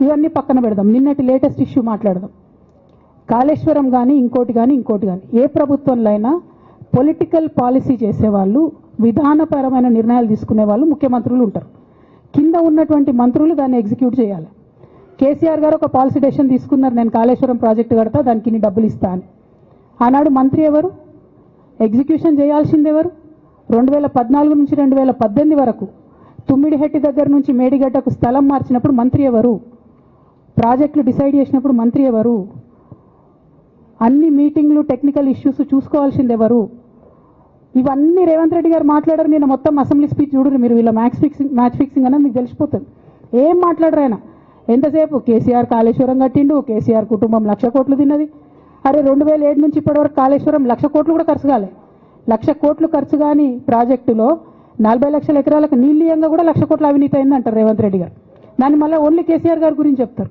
ఇవన్నీ పక్కన పెడదాం. నిన్నటి లేటెస్ట్ ఇష్యూ మాట్లాడదాం. కాళేశ్వరం కానీ ఇంకోటి కానీ ఇంకోటి కానీ ఏ ప్రభుత్వంలో అయినా పొలిటికల్ పాలసీ చేసేవాళ్ళు విధానపరమైన నిర్ణయాలు తీసుకునే వాళ్ళు ముఖ్యమంత్రులు ఉంటారు. కింద ఉన్నటువంటి మంత్రులు దాన్ని ఎగ్జిక్యూట్ చేయాలి. కేసీఆర్ గారు ఒక పాలసీ డెసిషన్ తీసుకున్నారు నేను కాళేశ్వరం ప్రాజెక్టు కడతా దానికి ఇన్ని డబ్బులు ఇస్తా అని. ఆనాడు మంత్రి ఎవరు? ఎగ్జిక్యూషన్ చేయాల్సింది ఎవరు? రెండు వేల పద్నాలుగు నుంచి రెండు వేల పద్దెనిమిది వరకు తుమ్మిడిహెట్టి దగ్గర నుంచి మేడిగడ్డకు స్థలం మార్చినప్పుడు మంత్రి ఎవరు? ప్రాజెక్టులు డిసైడ్ చేసినప్పుడు మంత్రి ఎవరు? అన్ని మీటింగ్లు టెక్నికల్ ఇష్యూస్ చూసుకోవాల్సింది ఎవరు? ఇవన్నీ రేవంత్ రెడ్డి గారు మాట్లాడారు నేను మొత్తం అసెంబ్లీ స్పీచ్ చూడరు మీరు వీళ్ళ మ్యాచ్ ఫిక్సింగ్ మ్యాచ్ ఫిక్సింగ్ అనేది మీకు తెలిసిపోతుంది. ఏం మాట్లాడరు ఆయన? ఎంతసేపు? కేసీఆర్ కాళేశ్వరం కట్టిండు కేసీఆర్ కుటుంబం లక్ష కోట్లు తిన్నది. అరే రెండు వేల ఏడు నుంచి ఇప్పటివరకు కాళేశ్వరం లక్ష కోట్లు కూడా ఖర్చు కాలే. లక్ష కోట్లు ఖర్చు కాని ప్రాజెక్టులో నలభై లక్షల ఎకరాలకు నీళ్ళీయంగా కూడా లక్ష కోట్ల అవినీతి అయిందంటారు రేవంత్ రెడ్డి గారు. దాన్ని మళ్ళీ ఓన్లీ కేసీఆర్ గారి గురించి చెప్తారు.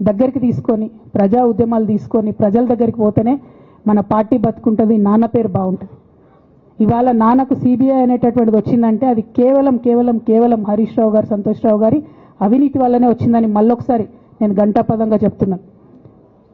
దగ్గరికి తీసుకొని ప్రజా ఉద్యమాలు తీసుకొని ప్రజల దగ్గరికి పోతేనే మన పార్టీ బతుకుంటుంది నాన్న పేరు బాగుంటుంది. ఇవాళ నాన్నకు సిబిఐ అనేటటువంటిది వచ్చిందంటే అది కేవలం కేవలం కేవలం హరీష్ రావు గారు సంతోష్ రావు గారి అవినీతి వల్లనే వచ్చిందని మళ్ళొకసారి నేను గంటాపదంగా చెప్తున్నాను.